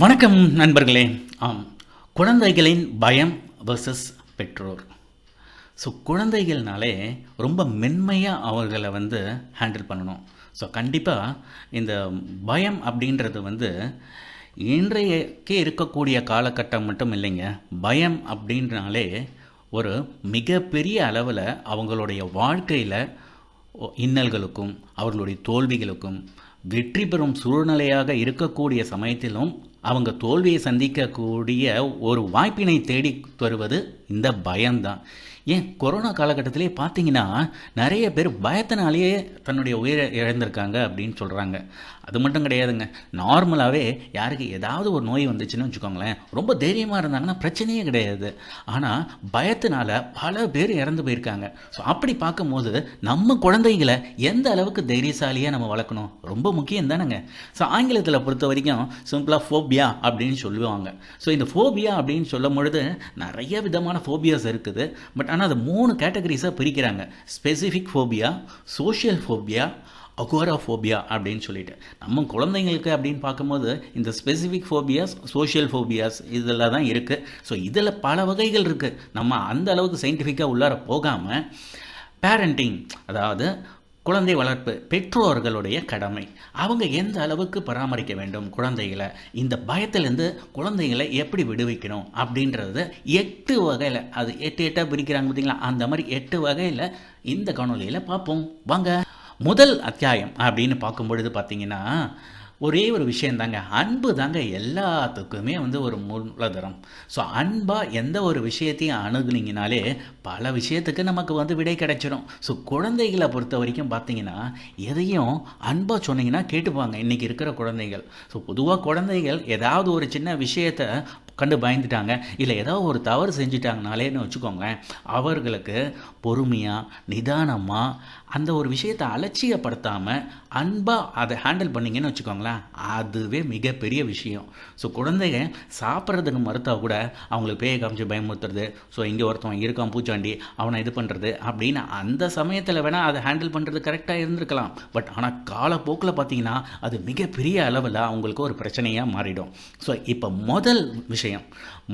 வணக்கம் நண்பர்களே. ஆம் குழந்தைகளின் பயம் வர்சஸ் பெற்றோர். ஸோ குழந்தைகள்னாலே ரொம்ப மென்மையாக அவர்களை வந்து ஹேண்டில் பண்ணணும். ஸோ கண்டிப்பாக இந்த பயம் அப்படின்றது வந்து இன்றையக்கே இருக்கக்கூடிய காலகட்டம் மட்டும் இல்லைங்க. பயம் அப்படின்றனாலே ஒரு மிகப்பெரிய அளவில் அவங்களுடைய வாழ்க்கையில் இன்னல்களுக்கும் அவர்களுடைய தோல்விகளுக்கும் வெற்றி பெறும் சூழ்நிலையாக இருக்கக்கூடிய சமயத்திலும் அவங்க தோல்வியை சந்திக்கக்கூடிய ஒரு வாய்ப்பினை தேடி தருவது இந்த பயம்தான். ஏன்? கொரோனா காலகட்டத்திலே பார்த்தீங்கன்னா நிறைய பேர் பயத்தினாலேயே தன்னுடைய உயிரை இழந்திருக்காங்க அப்படின்னு சொல்கிறாங்க அது மட்டும் கிடையாதுங்க. நார்மலாகவே யாருக்கு ஏதாவது ஒரு நோய் வந்துச்சுன்னு வச்சுக்கோங்களேன் ரொம்ப தைரியமாக இருந்தாங்கன்னா பிரச்சனையே கிடையாது. ஆனால் பயத்தினால பல பேர் இறந்து போயிருக்காங்க. ஸோ அப்படி பார்க்கும்போது நம்ம குழந்தைங்களை எந்த அளவுக்கு தைரியசாலியாக நம்ம வளர்க்கணும்? ரொம்ப முக்கியம் தானேங்க. ஸோ ஆங்கிலத்தில் பொறுத்த வரைக்கும் சிம்பிளாக ஃபோபியா அப்படின்னு சொல்லுவாங்க. ஸோ இந்த ஃபோபியா அப்படின்னு சொல்லும் பொழுது நிறைய விதமான ஃபோபியாஸ் இருக்குது. பட் ஆனால் அது மூணு கேட்டகரிஸாக பிரிக்கிறாங்க. Specific phobia social phobia agoraphobia அப்படின்னு சொல்லிட்டு. நம்ம குழந்தைங்களுக்கு அப்படின்னு பார்க்கும்போது இந்த ஸ்பெசிஃபிக் ஃபோபியாஸ் சோஷியல் ஃபோபியாஸ் இதில் தான் இருக்குது ஸோ இதில் பல வகைகள் இருக்குது நம்ம அந்த அளவுக்கு சயின்டிஃபிக்காக உள்ளார போகாமல் பேரண்டிங் அதாவது குழந்தை வளர்ப்பு பெற்றோர்களுடைய கடமை அவங்க எந்த அளவுக்கு பராமரிக்க வேண்டும் குழந்தைகளை இந்த பயத்திலேருந்து குழந்தைகளை எப்படி விடுவிக்கணும் அப்படின்றது எட்டு வகையில் அது எட்டு எட்டாக பிரிக்கிறாங்க பார்த்தீங்களா அந்த மாதிரி எட்டு வகையில் இந்த காணொலியில் பார்ப்போம். வாங்க. முதல் அத்தியாயம் அப்படின்னு பார்க்கும்பொழுது பார்த்தீங்கன்னா ஒரே ஒரு விஷயம் தாங்க அன்பு தாங்க எல்லாத்துக்குமே வந்து ஒரு மூலதனம். ஸோ அன்பாக எந்த ஒரு விஷயத்தையும் அணுகுனீங்கனாலே பல விஷயத்துக்கு நமக்கு வந்து விடை கிடைச்சிடும் ஸோ குழந்தைகளை பொறுத்த வரைக்கும் பார்த்தீங்கன்னா எதையும் அன்பாக சொன்னீங்கன்னா கேட்டுப்பாங்க. இன்றைக்கி இருக்கிற குழந்தைகள். ஸோ பொதுவாக குழந்தைகள் ஏதாவது ஒரு சின்ன விஷயத்தை கண்டு பயந்துட்டாங்க. இல்லை ஏதாவது ஒரு தவறு செஞ்சிட்டாங்கனாலேன்னு வச்சுக்கோங்க அவர்களுக்கு பொறுமையாக நிதானமாக அந்த ஒரு விஷயத்தை அலட்சியப்படுத்தாமல் அன்பாக அதை ஹேண்டில் பண்ணீங்கன்னு வச்சுக்கோங்களேன் அதுவே மிகப்பெரிய விஷயம். ஸோ குழந்தைங்க சாப்பிட்றதுக்கு மறுத்தா கூட அவங்களுக்கு பேய காமிச்சு பயமுறுத்துறது ஸோ இங்கே ஒருத்தவன் இருக்கான் பூச்சாண்டி அவனை இது பண்ணுறது அப்படின்னு அந்த சமயத்தில் வேணால் அதை ஹேண்டில் பண்ணுறது கரெக்டாக இருந்திருக்கலாம். பட் ஆனால் காலப்போக்கில் பார்த்தீங்கன்னா அது மிகப்பெரிய அளவில் அவங்களுக்கு ஒரு பிரச்சனையாக மாறிடும். ஸோ இப்போ முதல் விஷயம்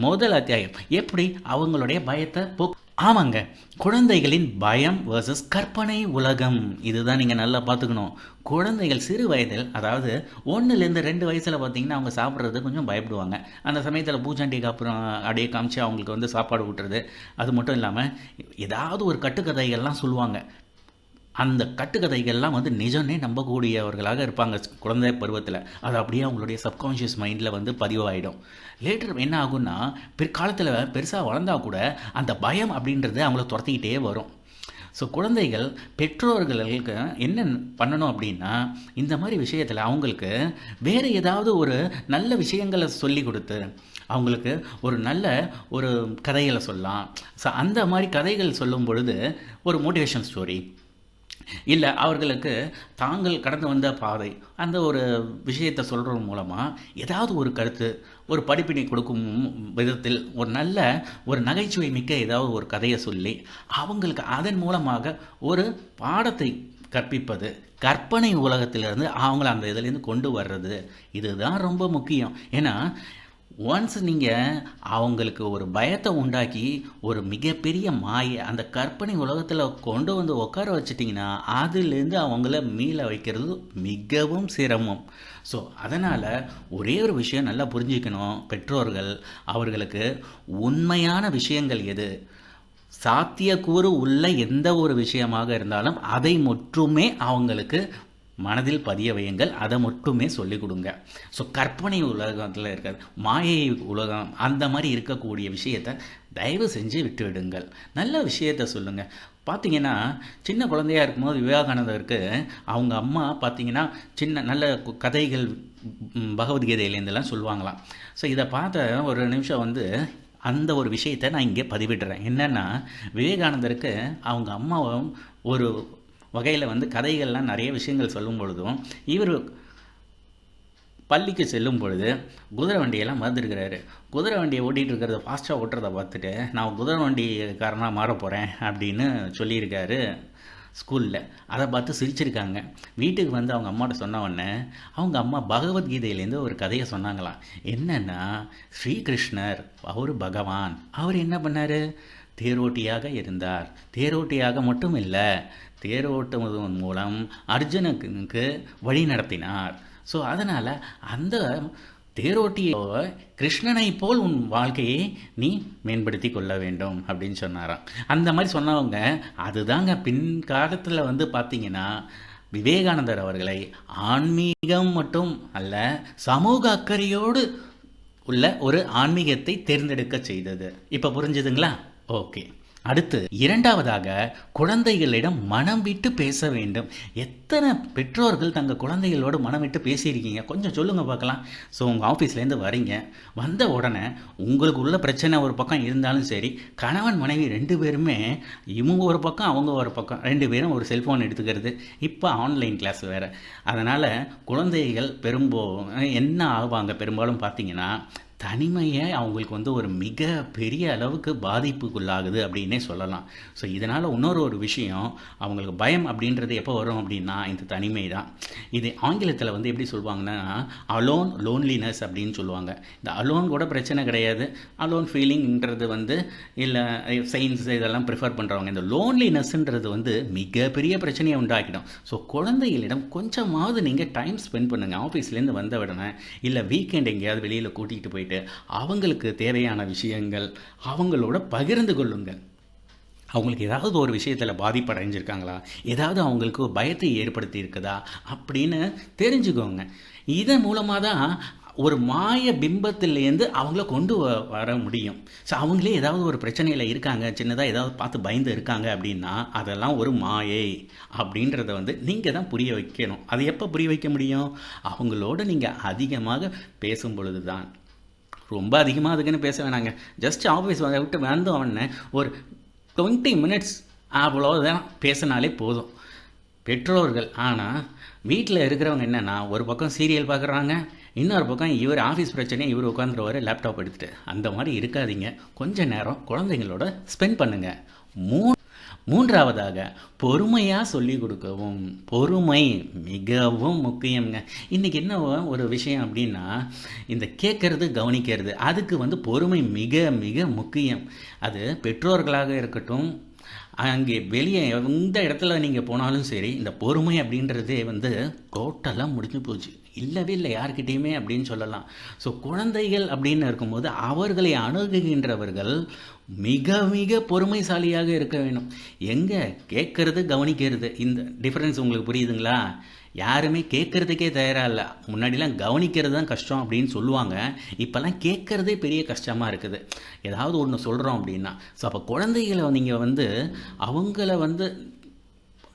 முதல் அத்தியாயம் எப்படி அவங்களுடைய பயத்தை போ ஆமாங்க. குழந்தைகளின் பயம் வேர்சஸ் கற்பனை உலகம். இதுதான் நீங்கள் நல்லா பார்த்துக்கணும். குழந்தைகள் சிறு வயதில் அதாவது ஒன்றுலேருந்து ரெண்டு வயசில் பார்த்தீங்கன்னா அவங்க சாப்பிட்றது கொஞ்சம் பயப்படுவாங்க. அந்த சமயத்தில் பூச்சாண்டிக்கு அப்புறம் அப்படியே காமிச்சு அவங்களுக்கு வந்து சாப்பாடு ஊட்டுறது. அது மட்டும் இல்லாமல் ஏதாவது ஒரு கட்டுக்கதைகள்லாம் சொல்லுவாங்க. அந்த கட்டுக்கதைகள்லாம் வந்து நிஜம்னே நம்பக்கூடியவர்களாக இருப்பாங்க குழந்தை பருவத்தில். அது அப்படியே அவங்களுடைய சப்கான்ஷியஸ் மைண்டில் வந்து பதிவாயிடும். லேட்டர் என்ன ஆகும்னா பிற்காலத்தில் பெருசாக வளர்ந்தா கூட அந்த பயம் அப்படின்றது அவங்கள துரத்திக்கிட்டே வரும். ஸோ குழந்தைகள் பெற்றோர்களுக்கு என்ன பண்ணணும் அப்படின்னா இந்த மாதிரி விஷயத்தில் அவங்களுக்கு வேறு ஏதாவது ஒரு நல்ல விஷயங்களை சொல்லி கொடுத்து அவங்களுக்கு ஒரு நல்ல ஒரு கதைகளை சொல்லலாம். ஸோ அந்த மாதிரி கதைகள் சொல்லும் பொழுது ஒரு மோட்டிவேஷன் ஸ்டோரி இல்லை அவர்களுக்கு தாங்கள் கடந்து வந்த பாதை அந்த ஒரு விஷயத்தை சொல்கிறது மூலமாக ஏதாவது ஒரு கருத்து ஒரு படிப்பினை கொடுக்கும் விதத்தில் ஒரு நல்ல ஒரு நகைச்சுவை மிக்க ஏதாவது ஒரு கதையை சொல்லி அவங்களுக்கு அதன் மூலமாக ஒரு பாடத்தை கற்பிப்பது கற்பனை உலகத்திலிருந்து அவங்கள அந்த இதுலேருந்து கொண்டு வர்றது இதுதான் ரொம்ப முக்கியம். ஏன்னா ஒன்ஸ் நீங்கள் அவங்களுக்கு ஒரு பயத்தை உண்டாக்கி ஒரு மிகப்பெரிய மாயை அந்த கற்பனை உலகத்தில் கொண்டு வந்து உட்கார வச்சிட்டிங்கன்னா அதுலேருந்து அவங்கள மீள வைக்கிறது மிகவும் சிரமம். ஸோ அதனால் ஒரே ஒரு விஷயம் நல்லா புரிஞ்சுக்கணும். பெற்றோர்கள் அவர்களுக்கு உண்மையான விஷயங்கள் எது? சாத்தியக்கூறு உள்ள எந்த ஒரு விஷயமாக இருந்தாலும் அதை மட்டுமே அவங்களுக்கு மனதில் பதிய வையுங்கள். அதை மட்டுமே சொல்லிக் கொடுங்க. ஸோ கற்பனை உலகத்தில் இருக்காது மாயை உலகம் அந்த மாதிரி இருக்கக்கூடிய விஷயத்தை தயவு செஞ்சு விட்டு விடுங்கள் நல்ல விஷயத்த சொல்லுங்கள் பார்த்தீங்கன்னா சின்ன குழந்தையா இருக்கும்போது விவேகானந்தருக்கு அவங்க அம்மா பார்த்தீங்கன்னா சின்ன நல்ல கு- கதைகள் பகவத்கீதையிலேருந்துலாம் சொல்லுவாங்களாம். ஸோ இதை பார்த்த ஒரு நிமிஷம் வந்து அந்த ஒரு விஷயத்தை நான் இங்கே பதிவிடுறேன். என்னென்னா விவேகானந்தருக்கு அவங்க அம்மாவும் ஒரு வகையில் வந்து கதைகள்லாம் நிறைய விஷயங்கள் சொல்லும் பொழுதும் இவர் பள்ளிக்கு செல்லும் பொழுது குதிரை வண்டியெல்லாம் மறந்துருக்கிறாரு. குதிரை வண்டியை ஓட்டிகிட்டு இருக்கிறத ஃபாஸ்ட்டாக ஓட்டுறதை பார்த்துட்டு நான் குதிரை வண்டிக்காரனாக மாற போகிறேன் அப்படின்னு சொல்லியிருக்காரு ஸ்கூலில் அதை பார்த்து சிரிச்சிருக்காங்க. வீட்டுக்கு வந்து அவங்க அம்மாட்ட சொன்ன உடனே அவங்க அம்மா பகவத்கீதையிலேருந்து ஒரு கதையை சொன்னாங்களாம். என்னென்னா ஸ்ரீகிருஷ்ணர் அவர் பகவான். அவர் என்ன பண்ணார்? தேரோட்டியாக இருந்தார். தேரோட்டியாக மட்டும் இல்லை தேரோட்டுவதன் மூலம் அர்ஜுனுக்கு வழி நடத்தினார். ஸோ அதனால் அந்த தேரோட்டியோ கிருஷ்ணனை போல் உன் வாழ்க்கையை நீ மேம்படுத்தி கொள்ள வேண்டும் அப்படின்னு சொன்னாராம். அந்த மாதிரி சொன்னவங்க அதுதாங்க பின்காலத்தில் வந்து பார்த்தீங்கன்னா விவேகானந்தர் அவர்களை ஆன்மீகம் மட்டும் அல்ல சமூக அக்கறையோடு உள்ள ஒரு ஆன்மீகத்தை தேர்ந்தெடுக்க செய்தது. இப்போ புரிஞ்சுதுங்களா? ஓகே. அடுத்து இரண்டாவதாக குழந்தைகளிடம் மனம் விட்டு பேச வேண்டும். எத்தனை பெற்றோர்கள் தங்கள் குழந்தைகளோடு மனம் விட்டு பேசியிருக்கீங்க? கொஞ்சம் சொல்லுங்கள் பார்க்கலாம். ஸோ உங்கள் ஆஃபீஸ்லேருந்து வரீங்க. வந்த உடனே உங்களுக்கு உள்ள பிரச்சனை ஒரு பக்கம் இருந்தாலும் சரி கணவன் மனைவி ரெண்டு பேருமே இவங்க ஒரு பக்கம் அவங்க ஒரு பக்கம் ரெண்டு பேரும் ஒரு செல்ஃபோன் எடுத்துக்கிறது. இப்போ ஆன்லைன் கிளாஸ் வேறு. அதனால் குழந்தைகள் பெரும்போ என்ன ஆவாங்க? பெரும்பாலும் பார்த்தீங்கன்னா தனிமையை அவங்களுக்கு வந்து ஒரு மிக பெரிய அளவுக்கு பாதிப்புக்குள்ளாகுது அப்படின்னே சொல்லலாம். ஸோ இதனால் இன்னொரு ஒரு விஷயம் அவங்களுக்கு பயம் அப்படின்றது எப்போ வரும் அப்படின்னா இந்த தனிமை தான் இது ஆங்கிலத்தில் வந்து எப்படி சொல்லுவாங்கன்னா அலோன் லோன்லினஸ் அப்படின்னு சொல்லுவாங்க. இந்த அலோன் கூட பிரச்சனை கிடையாது. அலோன் ஃபீலிங்ன்றது வந்து இல்லை சயின்ஸ் இதெல்லாம் ப்ரிஃபர் பண்ணுறவங்க இந்த லோன்லினஸ்ன்றது வந்து மிகப்பெரிய பிரச்சனையை உண்டாக்கிடும். ஸோ குழந்தைகளிடம் கொஞ்சமாவது நீங்கள் டைம் ஸ்பெண்ட் பண்ணுங்கள் ஆஃபீஸ்லேருந்து வந்த உடனே இல்லை வீக்கெண்ட் எங்கேயாவது வெளியில் கூட்டிகிட்டு போயிட்டு அவங்களுக்கு தேவையான விஷயங்கள் அவங்களோட பகிர்ந்து கொள்ளுங்கள். அவங்களுக்கு ஏதாவது ஒரு விஷயத்தில் பாதிப்பு அடைஞ்சிருக்காங்களா ஏதாவது அவங்களுக்கு பயத்தை ஏற்படுத்தி இருக்குதா அப்படின்னு தெரிஞ்சுக்கோங்க. இதன் மூலமாக தான் ஒரு மாய பிம்பத்திலேருந்து அவங்கள கொண்டு வ- வர முடியும். ஸோ அவங்களே ஏதாவது ஒரு பிரச்சனையில் இருக்காங்க சின்னதாக ஏதாவது பார்த்து பயந்து இருக்காங்க அப்படின்னா அதெல்லாம் ஒரு மாயை அப்படின்றத வந்து நீங்கள் தான் புரிய வைக்கணும். அது எப்போ புரிய வைக்க முடியும்? அவங்களோட நீங்கள் அதிகமாக பேசும் பொழுது தான் ரொம்ப அதிகமாக அதுக்குன்னு பேச வேணாங்க. ஜஸ்ட் ஆஃபீஸ் விட்டு வந்து அவனை ஒரு டுவெண்ட்டி மினிட்ஸ் அவ்வளோதான் பேசினாலே போதும். பெற்றோர்கள் ஆனால் வீட்டில் இருக்கிறவங்க என்னென்னா ஒரு பக்கம் சீரியல் பார்க்குறாங்க இன்னொரு பக்கம் இவர் ஆஃபீஸ் பிரச்சனையை இவர் உட்காந்துருவார் லேப்டாப் எடுத்துகிட்டு அந்த மாதிரி இருக்காதீங்க. கொஞ்சம் நேரம் குழந்தைங்களோட ஸ்பெண்ட் பண்ணுங்கள் மூணு மூன்றாவதாக பொறுமையாக சொல்லி கொடுக்கவும். பொறுமை மிகவும் முக்கியம்ங்க. இன்றைக்கி என்ன ஒரு விஷயம் அப்படின்னா இந்த கேட்கறது கவனிக்கிறது அதுக்கு வந்து பொறுமை மிக மிக முக்கியம். அது பெற்றோர்களாக இருக்கட்டும் அங்கே வெளியே எந்த இடத்துல நீங்கள் போனாலும் சரி இந்த பொறுமை அப்படின்றதே வந்து டோட்டலாக முடிஞ்சு போச்சு. இல்லவே இல்லை யார்கிட்டேயுமே அப்படின்னு சொல்லலாம். ஸோ குழந்தைகள் அப்படின்னு இருக்கும்போது அவர்களை அணுகுகின்றவர்கள் மிக மிக பொறுமைசாலியாக இருக்க வேண்டும். எங்கே? கேட்கறது கவனிக்கிறது. இந்த டிஃப்ரென்ஸ் உங்களுக்கு புரியுதுங்களா? யாருமே கேட்கறதுக்கே தயாராக இல்லை. முன்னாடிலாம் கவனிக்கிறது தான் கஷ்டம் அப்படின்னு சொல்லுவாங்க. இப்போல்லாம் கேட்குறதே பெரிய கஷ்டமாக இருக்குது. ஏதாவது ஒன்று சொல்கிறோம் அப்படின்னா. ஸோ அப்போ குழந்தைகளை நீங்கள் வந்து அவங்கள வந்து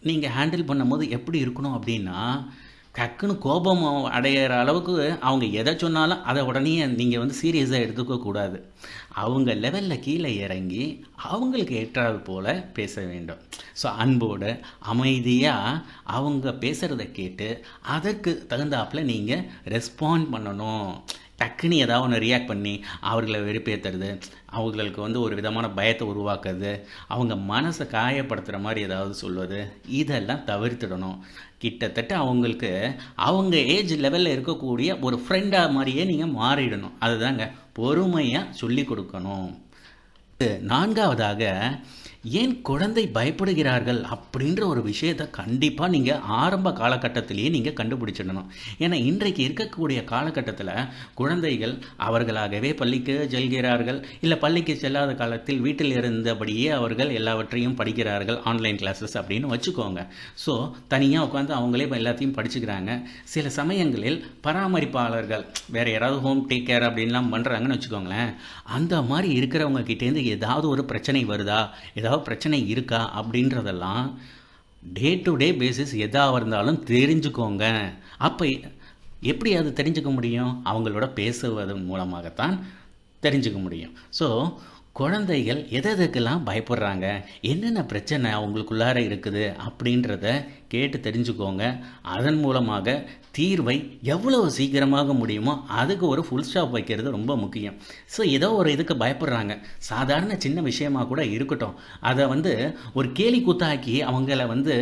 நீங்கள் ஹேண்டில் பண்ணும்போது எப்படி இருக்கணும் அப்படின்னா டக்குன்னு கோபம் அடையிற அளவுக்கு அவங்க எதை சொன்னாலும் அதை உடனே நீங்கள் வந்து சீரியஸாக எடுத்துக்கக்கூடாது அவங்க லெவலில் கீழே இறங்கி அவங்களுக்கு ஏற்றாது போல் பேச வேண்டும். ஸோ அன்போடு அமைதியாக அவங்க பேசுகிறத கேட்டு அதற்கு தகுந்தாப்பில் நீங்கள் ரெஸ்பாண்ட் பண்ணணும். டக்குன்னு ஏதாவது ஒன்று ரியாக்ட் பண்ணி அவர்களை வெறுப்பேற்றுறது அவங்களுக்கு வந்து ஒரு விதமான பயத்தை உருவாக்குறது அவங்க மனசை காயப்படுத்துகிற மாதிரி ஏதாவது சொல்வது இதெல்லாம் தவிர்த்திடணும். கிட்டத்தட்ட அவங்களுக்கு அவங்க ஏஜ் லெவலில் இருக்கக்கூடிய ஒரு ஃப்ரெண்டாக மாதிரியே நீங்கள் மாறிடணும். அதுதாங்க பொறுமையாக சொல்லி கொடுக்கணும். நான்காவதாக ஏன் குழந்தை பயப்படுகிறார்கள் அப்படின்ற ஒரு விஷயத்தை கண்டிப்பாக நீங்கள் ஆரம்ப காலகட்டத்திலேயே நீங்கள் கண்டுபிடிச்சிடணும். ஏன்னா இன்றைக்கு இருக்கக்கூடிய காலகட்டத்தில் குழந்தைகள் அவர்களாகவே பள்ளிக்கு செல்கிறார்கள். இல்லை பள்ளிக்கு செல்லாத காலத்தில் வீட்டில் இருந்தபடியே அவர்கள் எல்லாவற்றையும் படிக்கிறார்கள் ஆன்லைன் கிளாஸஸ் அப்படின்னு வச்சுக்கோங்க. ஸோ தனியாக உட்காந்து அவங்களே எல்லாத்தையும் படிச்சுக்கிறாங்க. சில சமயங்களில் பராமரிப்பாளர்கள் வேறு யாராவது ஹோம் டேக் கேர் அப்படின்லாம் பண்ணுறாங்கன்னு வச்சுக்கோங்களேன். அந்த மாதிரி இருக்கிறவங்க கிட்டேருந்து ஏதாவது ஒரு பிரச்சனை வருதா? ஏதாவது பிரச்சனை இருக்கா அப்படின்றதெல்லாம் டே டு டே பேசிஸ் எதாக இருந்தாலும் தெரிஞ்சுக்கோங்க. அப்போ எப்படி அது தெரிஞ்சுக்க முடியும்? அவங்களோட பேசுவதன் மூலமாகத்தான் தெரிஞ்சுக்க முடியும். ஸோ குழந்தைகள் எது எதுக்கெல்லாம் பயப்படுறாங்க? என்னென்ன பிரச்சனை அவங்களுக்குள்ளார இருக்குது? அப்படின்றத கேட்டு தெரிஞ்சுக்கோங்க. அதன் மூலமாக தீர்வை எவ்வளவு சீக்கிரமாக முடியுமோ அதுக்கு ஒரு ஃபுல் ஸ்டாப் வைக்கிறது ரொம்ப முக்கியம். ஸோ ஏதோ ஒரு இதுக்கு பயப்படுறாங்க. சாதாரண சின்ன விஷயமா கூட இருக்கட்டும். அதை வந்து ஒரு கேலி கூத்தாக்கி அவங்கள வந்து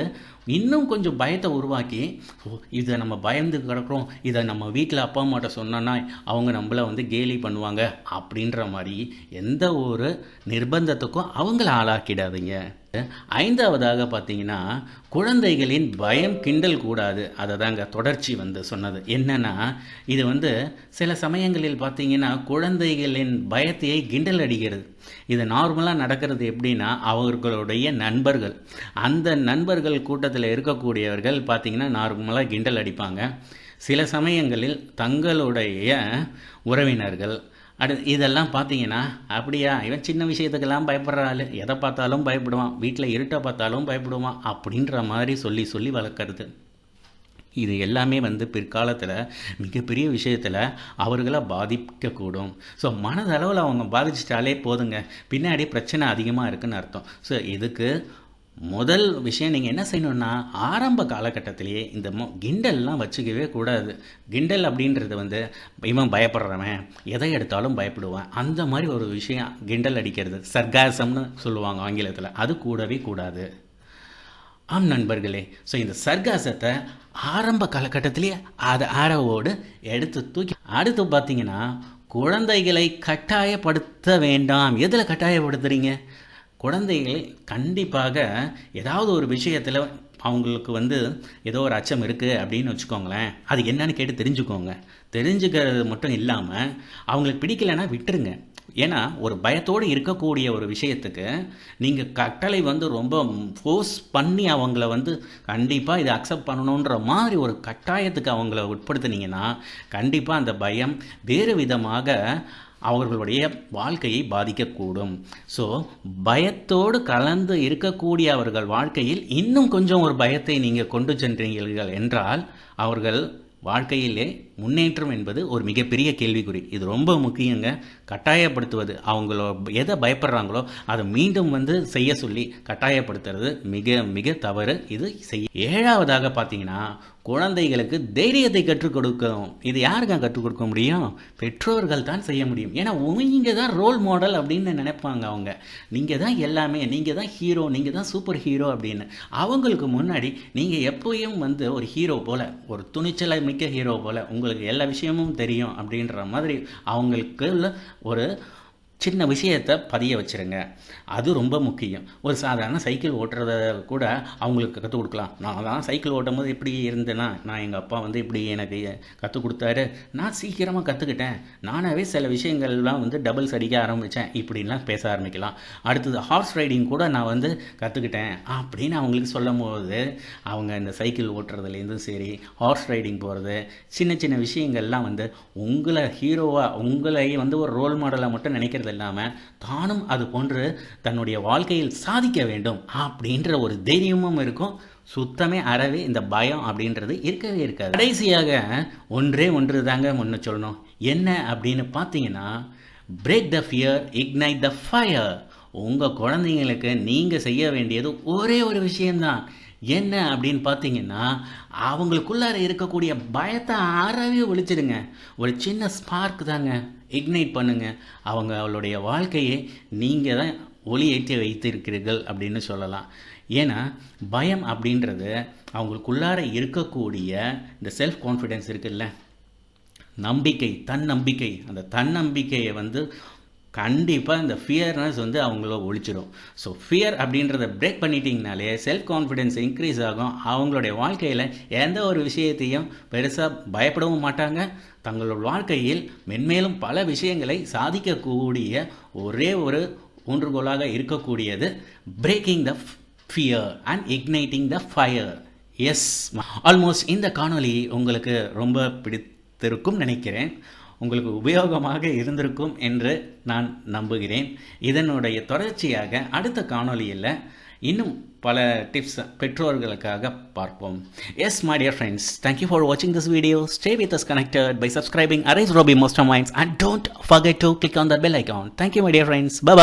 இன்னும் கொஞ்சம் பயத்தை உருவாக்கி ஓ இதை நம்ம பயந்து கிடக்குறோம். இதை நம்ம வீட்டில் அப்பா அம்மாட்ட சொன்னோன்னா அவங்க நம்மளை வந்து கேலி பண்ணுவாங்க. அப்படின்ற மாதிரி எந்த ஒரு நிர்பந்தத்துக்கும் அவங்கள ஆளாக்கிடாதீங்க. ஐந்தாவதாக பார்த்தீங்கன்னா குழந்தைகளின் பயம் கிண்டல் கூடாது. அதை தாங்க தொடர்ச்சி வந்து சொன்னது. என்னன்னா இது வந்து சில சமயங்களில் பார்த்தீங்கன்னா குழந்தைகளின் பயத்தையே கிண்டல் அடிக்கிறது. இது நார்மலாக நடக்கிறது எப்படின்னா அவர்களுடைய நண்பர்கள். அந்த நண்பர்கள் கூட்டத்தில் இருக்கக்கூடியவர்கள் பார்த்தீங்கன்னா நார்மலாக கிண்டல் அடிப்பாங்க. சில சமயங்களில் தங்களுடைய உறவினர்கள் அடு இதெல்லாம் பார்த்தீங்கன்னா அப்படியா? இவன் சின்ன விஷயத்துக்கெல்லாம் பயப்படுற ஆள். எதை பார்த்தாலும் பயப்படுவான். வீட்டில் இருட்டை பார்த்தாலும் பயப்படுவான் அப்படின்ற மாதிரி சொல்லி சொல்லி வளர்க்குறது. இது எல்லாமே வந்து பிற்காலத்தில் மிகப்பெரிய விஷயத்தில் அவர்களை பாதிக்கக்கூடும். ஸோ மனதளவில் அவங்க பாதிச்சிட்டாலே போதுங்க. பின்னாடி பிரச்சனை அதிகமாக இருக்குன்னு அர்த்தம். ஸோ இதுக்கு முதல் விஷயம் நீங்கள் என்ன செய்யணும்னா ஆரம்ப காலகட்டத்திலேயே இந்த மொ கிண்டல்லாம் வச்சுக்கவே கூடாது. கிண்டல் அப்படின்றது வந்து இவன் பயப்படுறவன் எதை எடுத்தாலும் பயப்படுவான். அந்த மாதிரி ஒரு விஷயம் கிண்டல் அடிக்கிறது சர்காசம்னு சொல்லுவாங்க ஆங்கிலத்தில். அது கூடவே கூடாது. ஆம் நண்பர்களே ஸோ இந்த சர்க்காசத்தை ஆரம்ப காலகட்டத்திலேயே அதை ஆரவோடு எடுத்து தூக்கி அடுத்து பார்த்தீங்கன்னா குழந்தைகளை கட்டாயப்படுத்த வேண்டாம். எதில் கட்டாயப்படுத்துறீங்க? குழந்தைகள் கண்டிப்பாக ஏதாவது ஒரு விஷயத்தில் அவங்களுக்கு வந்து ஏதோ ஒரு அச்சம் இருக்குது அப்படின்னு வச்சுக்கோங்களேன். அது என்னன்னு கேட்டு தெரிஞ்சுக்கோங்க. தெரிஞ்சுக்கிறது மட்டும் இல்லாமல் அவங்களுக்கு பிடிக்கலைன்னா விட்டுருங்க. ஏன்னா ஒரு பயத்தோடு இருக்கக்கூடிய ஒரு விஷயத்துக்கு நீங்கள் கட்டளை வந்து ரொம்ப ஃபோர்ஸ் பண்ணி அவங்கள வந்து கண்டிப்பாக இதை அக்செப்ட் பண்ணணுன்ற மாதிரி ஒரு கட்டாயத்துக்கு அவங்கள உட்படுத்துனீங்கன்னா கண்டிப்பாக அந்த பயம் வேறு விதமாக அவர்களுடைய வாழ்க்கையை பாதிக்கக்கூடும். ஸோ பயத்தோடு கலந்து இருக்கக்கூடிய அவர்கள் வாழ்க்கையில் இன்னும் கொஞ்சம் ஒரு பயத்தை நீங்கள் கொண்டு சென்றீர்கள் என்றால் அவர்கள் வாழ்க்கையிலே முன்னேற்றம் என்பது ஒரு மிகப்பெரிய கேள்விக்குறி. இது ரொம்ப முக்கியங்க. கட்டாயப்படுத்துவது. அவங்களோ எதை பயப்படுறாங்களோ அதை மீண்டும் வந்து செய்ய சொல்லி கட்டாயப்படுத்துறது மிக மிக தவறு. இது செய்ய. ஏழாவதாக பார்த்தீங்கன்னா குழந்தைகளுக்கு தைரியத்தை கற்றுக் கொடுக்கும். இது யாருக்கா கற்றுக் கொடுக்க முடியும்? பெற்றோர்கள் தான் செய்ய முடியும். ஏன்னா நீங்கள் தான் ரோல் மாடல் அப்படின்னு நினைப்பாங்க அவங்க. நீங்கள் தான் எல்லாமே நீங்கள் தான் ஹீரோ நீங்கள் தான் சூப்பர் ஹீரோ அப்படின்னு. அவங்களுக்கு முன்னாடி நீங்கள் எப்போயும் வந்து ஒரு ஹீரோ போல் ஒரு துணிச்சலை மிக்க ஹீரோ போல் உங்களுக்கு எல்லா விஷயமும் தெரியும் அப்படின்ற மாதிரி அவங்களுக்கு ஒரு சின்ன விஷயத்தை பதிய வச்சுருங்க. அது ரொம்ப முக்கியம். ஒரு சாதாரண சைக்கிள் ஓட்டுறத கூட அவங்களுக்கு கற்றுக் கொடுக்கலாம். நான் தான் சைக்கிள் ஓட்டும் போது எப்படி இருந்தேன்னா நான் எங்கள் அப்பா வந்து இப்படி எனக்கு கற்றுக் கொடுத்தாரு. நான் சீக்கிரமாக கற்றுக்கிட்டேன் நானாகவே சில விஷயங்கள்லாம் வந்து டபுள்ஸ் அடிக்க ஆரம்பித்தேன் இப்படின்லாம் பேச ஆரம்பிக்கலாம். அடுத்தது ஹார்ஸ் ரைடிங் கூட நான் வந்து கற்றுக்கிட்டேன் அப்படின்னு அவங்களுக்கு சொல்லும் போது அவங்க இந்த சைக்கிள் ஓட்டுறதுலேருந்தும் சரி ஹார்ஸ் ரைடிங் போகிறது சின்ன சின்ன விஷயங்கள்லாம் வந்து உங்களை ஹீரோவாக உங்களை வந்து ஒரு ரோல் மாடலாக மட்டும் நினைக்கிறது இல்லாமல் தானும் அது போன்று தன்னுடைய வாழ்க்கையில் சாதிக்க வேண்டும் அப்படின்ற ஒரு தைரியமும் இருக்கும். சுத்தமே அறவே இந்த பயம் அப்படின்றது இருக்கவே இருக்காது. கடைசியாக ஒன்றே ஒன்று தாங்க முன்ன சொல்லணும். என்ன அப்படின்னு பார்த்தீங்கன்னா break the fear ignite the fire உங்கள் குழந்தைங்களுக்கு நீங்கள் செய்ய வேண்டியது ஒரே ஒரு விஷயம்தான். என்ன அப்படின்னு பார்த்தீங்கன்னா அவங்களுக்குள்ளார இருக்கக்கூடிய பயத்தை அறவே ஒழிச்சிடுங்க. ஒரு சின்ன ஸ்பார்க் தாங்க. இக்னைட் பண்ணுங்க. அவங்க அவளுடைய வாழ்க்கையை நீங்கள் தான் ஒளி ஏற்றி வைத்திருக்கிறீர்கள் அப்படின்னு சொல்லலாம். ஏன்னா பயம் அப்படின்றது அவங்களுக்குள்ளார இருக்கக்கூடிய இந்த செல்ஃப் கான்ஃபிடென்ஸ் இருக்குல்ல. நம்பிக்கை தன்னம்பிக்கை. அந்த தன்னம்பிக்கையை வந்து கண்டிப்பாக இந்த ஃபியர்னஸ் வந்து அவங்கள ஒழிச்சிடும். ஸோ ஃபியர் அப்படின்றத பிரேக் பண்ணிட்டீங்கனாலே செல்ஃப் கான்ஃபிடென்ஸ் இன்க்ரீஸ் ஆகும். அவங்களுடைய வாழ்க்கையில் எந்த ஒரு விஷயத்தையும் பெருசாக பயப்படவும் மாட்டாங்க. தங்களோட வாழ்க்கையில் மென்மேலும் பல விஷயங்களை சாதிக்கக்கூடிய ஒரே ஒரு ஊன்றுகோலாக இருக்கக்கூடியது breaking the fear and igniting the fire yes almost இந்த காணொலி உங்களுக்கு ரொம்ப பிடித்திருக்கும் நினைக்கிறேன். உங்களுக்கு உபயோகமாக இருந்திருக்கும் என்று நான் நம்புகிறேன். இதனுடைய தொடர்ச்சியாக அடுத்த காணொலியில் இன்னும் பல டிப்ஸ் பெற்றோர்களுக்காக பார்ப்போம். Yes my dear friends thank you for வாட்சிங் this video stay with us connected by subscribing Ares Robi most minds and don't forget to click on the bell icon thank you my dear friends bye